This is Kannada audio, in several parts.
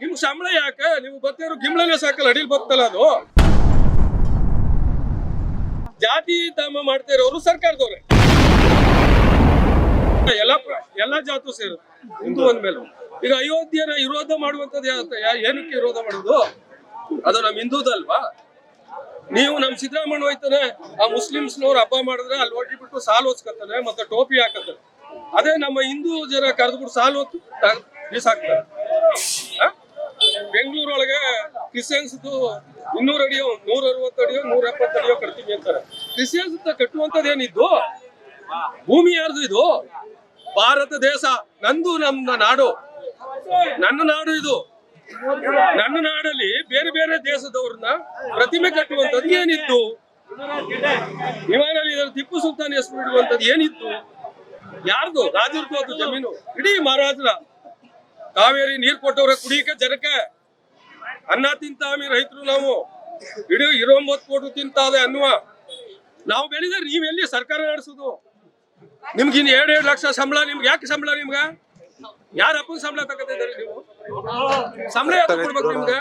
ನಿಮ್ಗೆ ಸಂಬಳ ಯಾಕೆ? ನೀವು ಬರ್ತಿರೋ ಗಿಮ್ಳನೆ ಸಾಕಲ್ಲ, ಅಡಿಲ್ ಬರ್ತಲ್ಲ ಅದು. ಜಾತಿ ಧಾಮ ಮಾಡ್ತಾ ಇರೋರು ಸರ್ಕಾರದವ್ರೆ. ಎಲ್ಲ ಎಲ್ಲ ಜಾತು ಸೇರು ಹಿಂದೂ ಅಂದ್ಮೇಲೆ. ಈಗ ಅಯೋಧ್ಯೆನ ವಿರೋಧ ಮಾಡುವಂತದ್ದು ಏನಕ್ಕೆ ವಿರೋಧ ಮಾಡುದು? ಅದು ನಮ್ ಹಿಂದೂದಲ್ವಾ? ನೀವು ನಮ್ ಸಿದ್ದರಾಮಣ್ಣ ಹೋಯ್ತಾನೆ, ಆ ಮುಸ್ಲಿಮ್ಸ್ನವ್ರು ಹಬ್ಬ ಮಾಡಿದ್ರೆ ಅಲ್ಲಿ ಹೊಟ್ಟಿಬಿಟ್ಟು ಸಾಲು ಓದ್ಸ್ಕೊತಾನೆ ಮತ್ತೆ ಟೋಪಿ ಹಾಕತ್ತಾನೆ. ಅದೇ ನಮ್ಮ ಹಿಂದೂ ಜನ ಕರೆದ್ಬಿಟ್ಟು ಸಾಲು ಹೊತ್ತು ಬೀಸಾಕ್ತಾರೆ? ಬೆಂಗಳೂರೊಳಗೆ ಕ್ರಿಶ್ಚಿಯನ್ಸ್ ಇನ್ನೂರ ಅಡಿಯೋ ನೂರ ಅರವತ್ತು ಅಡಿಯೋ ನೂರ ಎಪ್ಪತ್ತು ಅಡಿಯೋ ಕಟ್ತೀವಿ ಅಂತಾರೆ. ಕ್ರಿಶ್ಚಿಯನ್ಸ್ ಕಟ್ಟುವಂತದ್ದು ಏನಿದ್ದು ಭೂಮಿ ಯಾರ್ದು ಇದು? ಭಾರತ ದೇಶ, ನಂದು ನಮ್ಮ ನಾಡು. ನನ್ನ ನಾಡು ಇದು. ನನ್ನ ನಾಡಲ್ಲಿ ಬೇರೆ ಬೇರೆ ದೇಶದವ್ರನ್ನ ಪ್ರತಿಮೆ ಕಟ್ಟುವಂಥದ್ದು ಏನಿತ್ತು ಇವಾಗಲ್ಲಿ ಟಿಪ್ಪು ಸುಲ್ತಾನ್ ಹೆಸರು ಇಡುವಂತದ್ದು ಏನಿತ್ತು ಯಾರ್ದು? ರಾಜರ್ದು ಅದು ಜಮೀನು. ಇಡೀ ಮಹಾರಾಜರ ಕಾವೇರಿ ನೀರ್ ಕೊಟ್ಟವ್ರೆ ಕುಡಿಯಕ್ಕೆ ಜನಕ್ಕೆ ಅನ್ನ ತಿಂತಾಮಿ ರೈತರು ನಾವು. ಇಡೀ ಇರೋಂಬತ್ತು ಕೋಟಿ ತಿಂತಾದೆ ಅನ್ನುವ. ನಾವು ಬೆಳಿದಾಗ ನೀವ್ ಎಲ್ಲಿ ಸರ್ಕಾರ ನಡೆಸುದು? ನಿಮ್ಗೆ ಇನ್ನು ಎರಡು ಎರಡು ಲಕ್ಷ ಸಂಬಳ ನಿಮ್ಗೆ ಯಾಕೆ ಸಂಬಳ ನಿಮ್ಗ? ಯಾರ ಅಪ್ಪನ ಸಂಬಳ ತಗೋತಿದ್ದಾರೆ ನೀವು? ಸಂಬಳ ಯಾಕೆ ಕೊಡ್ಬೇಕು ನಿಮ್ಗೆ?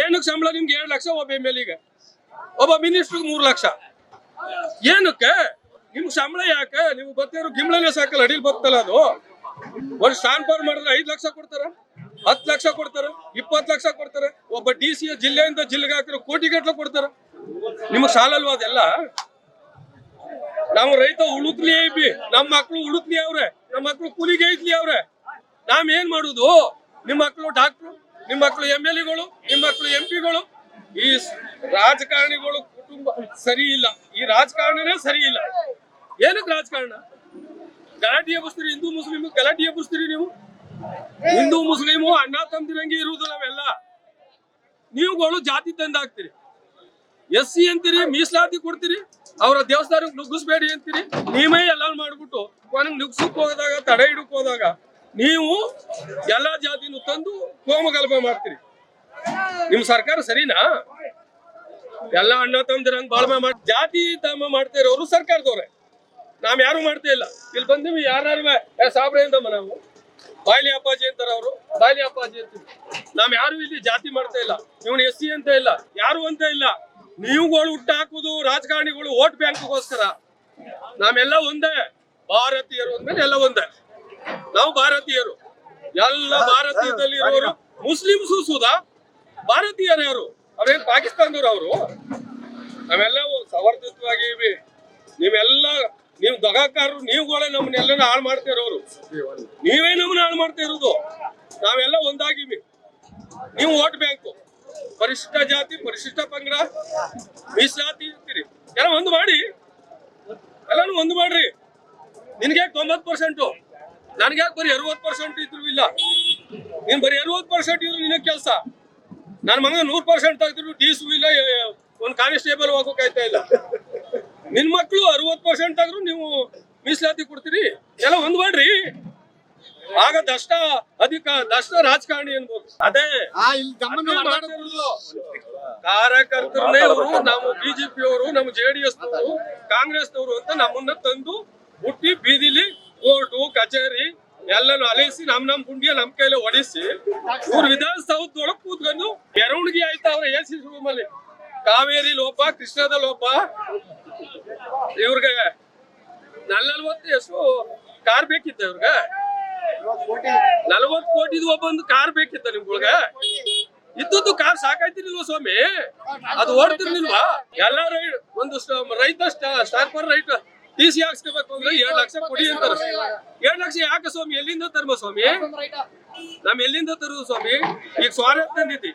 ಏನಕ್ಕೆ ಸಂಬಳ ನಿಮ್ಗೆ ಎರಡು ಲಕ್ಷ ಒಬ್ಬ ಎಂ ಎಲ್ ಒಬ್ಬ ಮಿನಿಸ್ಟರ್ ಮೂರು ಲಕ್ಷ. ಏನಕ್ಕೆ? ನಿಮ್ಗೆ ಸಂಬಳ ಯಾಕೆ? ನೀವು ಬರ್ತಿರೋ ಗಿಮ್ಳಲ್ಲೇ ಸಾಕಲ್ಲ ಅಡಿಲ್ ಬರ್ತಲ್ಲ ಅದು. ಒಂದು ಪವರ್ ಮಾಡಿದ್ರೆ ಐದು ಲಕ್ಷ ಕೊಡ್ತಾರ? ಹತ್ತು ಲಕ್ಷ ಕೊಡ್ತಾರೆ, ಇಪ್ಪತ್ತು ಲಕ್ಷ ಕೊಡ್ತಾರೆ, ಒಬ್ಬ ಡಿ ಸಿ ಜಿಲ್ಲೆಯಿಂದ ಜಿಲ್ಲೆಗೆ ಹಾಕಿರೋ ಕೋಟಿ ಗಟ್ಟಲೆ ಕೊಡ್ತಾರೆ. ನಿಮಗೆ ಸಾಲಲ್ವಾ ಅದೆಲ್ಲ? ನಾವು ರೈತ ಉಳುತ್ಲಿ ಐಬಿ ನಮ್ಮ ಮಕ್ಕಳು ಉಳುತ್ಲಿ ಅವ್ರೆ ನಮ್ಮ ಮಕ್ಕಳು ಕೂಲಿಗೆ ಐತ್ಲಿ ಅವ್ರೆ. ನಾವ್ ಏನ್ ಮಾಡುದು? ನಿಮ್ಮ ಮಕ್ಕಳು ಡಾಕ್ಟ್ರು ನಿಮ್ಮ ಮಕ್ಕಳು ಎಂ ಎಲ್ ಎಗಳು ನಿಮ್ಮ ಮಕ್ಕಳು ಎಂ ಪಿಗಳು. ಈ ರಾಜಕಾರಣಿಗಳು ಕುಟುಂಬ ಸರಿ ಇಲ್ಲ. ಈ ರಾಜಕಾರಣನೇ ಸರಿ ಇಲ್ಲ. ಏನಕ್ಕೆ ರಾಜಕಾರಣ? ಗಲಾಟಿ ಎಬ್ಬಿಸ್ತೀರಿ, ಹಿಂದೂ ಮುಸ್ಲಿಂ ಗಲಾಟಿ ಎಬ್ಬಿಸ್ತೀರಿ ನೀವು? ಹಿಂದೂ ಮುಸ್ಲಿಮು ಅಣ್ಣ ತಮ್ದಿರಂಗೆ ಇರುವುದು ನಾವೆಲ್ಲ. ನೀವುಗಳು ಜಾತಿ ತಂದಾಕ್ತೀರಿ ಎಸ್ ಸಿ ಅಂತೀರಿ, ಮೀಸಲಾತಿ ಕೊಡ್ತೀರಿ, ಅವರ ದೇವಸ್ಥಾನಕ್ಕೆ ನುಗ್ಗಿಸ್ಬೇಡಿ ಅಂತೀರಿ. ನೀವೇ ಎಲ್ಲ ಮಾಡ್ಬಿಟ್ಟು ಕೊನೆಗೆ ನುಗ್ಸಕ್ ಹೋದಾಗ, ತಡೆ ಹಿಡಕ್ ಹೋದಾಗ ನೀವು ಎಲ್ಲಾ ಜಾತಿನೂ ತಂದು ಕೋಮಗಲ್ಭ ಮಾಡ್ತೀರಿ. ನಿಮ್ ಸರ್ಕಾರ ಸರಿನಾ? ಎಲ್ಲ ಅಣ್ಣ ತಂದಿರ ಬಾಳ್ಮೆ ಮಾಡಿ, ಜಾತಿ ತಮ್ಮ ಮಾಡ್ತಾ ಇರೋರು ಸರ್ಕಾರದವ್ರೆ. ನಾವ್ ಯಾರು ಮಾಡ್ತಾ ಇಲ್ಲ. ಇಲ್ಲಿ ಬಂದಿವಿ ಯಾರು ಅಂತಮ್ಮ ನಾವು. ಬಾಯ್ಲಿ ಅಪ್ಪಾಜಿ ಅಂತಾರ ಅವರು. ಬಾಯ್ಲಿ ಅಪ್ಪಾಜಿ ಅಂತೀವಿ. ನಾವ್ ಯಾರು ಇಲ್ಲಿ ಜಾತಿ ಮಾಡ್ತಾ ಇಲ್ಲ. ಇವನು ಎಸ್ ಸಿ ಅಂತ ಇಲ್ಲ. ಯಾರು ಅಂತ ಇಲ್ಲ. ನೀವುಗಳು ಹುಟ್ಟ ಹಾಕುದು ರಾಜಕಾರಣಿಗಳು ವೋಟ್ ಬ್ಯಾಂಕ್ಗೋಸ್ಕರ. ನಾವೆಲ್ಲ ಒಂದೇ. ಭಾರತೀಯರು ಅಂದ್ಮೇಲೆ ಎಲ್ಲ ಒಂದೇ. ನಾವು ಭಾರತೀಯರು. ಎಲ್ಲ ಭಾರತೀಯದಲ್ಲಿ ಇರೋರು ಮುಸ್ಲಿಮ್ಸು ಸುಧಾ ಭಾರತೀಯರೇ ಯಾರು? ಅವ್ರೇನ್ ಪಾಕಿಸ್ತಾನದವ್ರು ಅವರು? ನಾವೆಲ್ಲ ಸವರ್ಧಿತವಾಗಿ. ನೀವೆಲ್ಲ ನೀವು ದಗಾಕಾರರು ನೀವುಗಳೇ ನಮ್ಮನ್ನೆಲ್ಲ ಹಾಳು ಮಾಡ್ತಾ ಇರೋರು. ನೀವೇ ನಮ್ಮನ್ನ ಹಾಳು ಮಾಡ್ತಾ ಇರೋದು. ನಾವೆಲ್ಲ ಒಂದಾಗಿವಿ. ನೀವು ಓಟ್ ಬ್ಯಾಂಕು. ಪರಿಶಿಷ್ಟ ಜಾತಿ, ಪರಿಶಿಷ್ಟ ಪಂಗಡ, ಮೀಸಲಾತಿ ಇರ್ತೀರಿ ಎಲ್ಲ ಒಂದು ಮಾಡಿ. ಎಲ್ಲಾನು ಒಂದು ಮಾಡ್ರಿ. ನಿನ್ಗೆ ತೊಂಬತ್ ಪರ್ಸೆಂಟು ನನಗೆ ಬರೀ ಅರವತ್ ಪರ್ಸೆಂಟ್ ಇದ್ರು ಇಲ್ಲ? ನೀನ್ ಬರೀ ಅರವತ್ ಪರ್ಸೆಂಟ್ ಇದ್ರು ನಿನಗೆ ಕೆಲಸ. ನನ್ನ ಮಗ ನೂರ್ ಪರ್ಸೆಂಟ್ ತೆಗೆದ್ರು ಡೀಸು ಇಲ್ಲ ಒಂದು ಕಾನ್ಸ್ಟೇಬಲ್ ಹೋಗೋಕಾಯ್ತಾ ಇಲ್ಲ. ನಿನ್ ಮಕ್ಕಳು ಅರವತ್ ಪರ್ಸೆಂಟ್ ಆದ್ರೂ ನೀವು ಮೀಸಲಾತಿ ಕೊಡ್ತೀರಿ? ಎಲ್ಲ ಒಂದ್ ಮಾಡ್ರಿ. ಆಗ ದಷ್ಟ ಅಧಿಕ ದಷ್ಟ ರಾಜಕಾರಣಿ ಅನ್ಬೋದು ಅದೇ. ಕಾರ್ಯಕರ್ತರನ್ನೇ ಅವರು ನಾವು ಬಿಜೆಪಿ ಅವರು ನಮ್ಮ ಜೆಡಿಎಸ್ ನವರು ಕಾಂಗ್ರೆಸ್ ನವರು ಅಂತ ನಮ್ಮನ್ನ ತಂದು ಹುಟ್ಟಿ ಬೀದಿಲಿ ಕೋರ್ಟು ಕಚೇರಿ ಎಲ್ಲನೂ ಅಲಿಸಿ ನಮ್ ನಮ್ ಗುಂಡಿಯ ನಮ್ ಕೈಲಿ ಹೊಡಿಸಿ ಇವ್ರು ವಿಧಾನಸೌಧದೊಳಗೆ ಕೂತ್ಕೊಂಡು ಮೆರವಣಿಗೆ ಆಯ್ತಾ ಅವ್ರ ಎ ಸಿ ರೂಮಲ್ಲಿ ಕಾವೇರಿ ಲೋಪ ಕೃಷ್ಣದ ಲೋಪ ಇವ್ರಿಗೆ ನಲ್ವತ್ತು ಎಷ್ಟು ಕಾರ್ ಬೇಕಿತ್ತ ಇವ್ರಿಗೆ? ನಲ್ವತ್ತು ಕೋಟಿದು ಒಬ್ಬೊಂದು ಕಾರ್ ಬೇಕಿತ್ತ ನಿಮ್ಗಳ್ಗೆ? ಇದ್ದದ್ದು ಕಾರ್ ಸಾಕಾಯ್ತಿರ್ಲಿಲ್ವ ಸ್ವಾಮಿ? ಅದು ಓಡ್ತಿರ್ಲಿಲ್ವಾ? ಎಲ್ಲ ರೈ ಒಂದು ರೈತ ಸ್ಟಾರ್ ಸ್ಟಾರ್ಪರ್ ರೈಟ್ ಟಿ ಸಿ ಹಾಕ್ಸ್ಕೋಬೇಕು ಅಂದ್ರೆ ಎರಡ್ ಲಕ್ಷ ಕೊಡಿ ಅಂತಾರೆ. ಎರಡ್ ಲಕ್ಷ ಯಾಕೆ ಸ್ವಾಮಿ? ಎಲ್ಲಿಂದ ತರ್ಮ ಸ್ವಾಮಿ? ನಮ್ ಎಲ್ಲಿಂದ ತರುವ ಸ್ವಾಮಿ? ಈಗ ಸ್ವಾರತ್ ತಂದಿದ್ದಿ.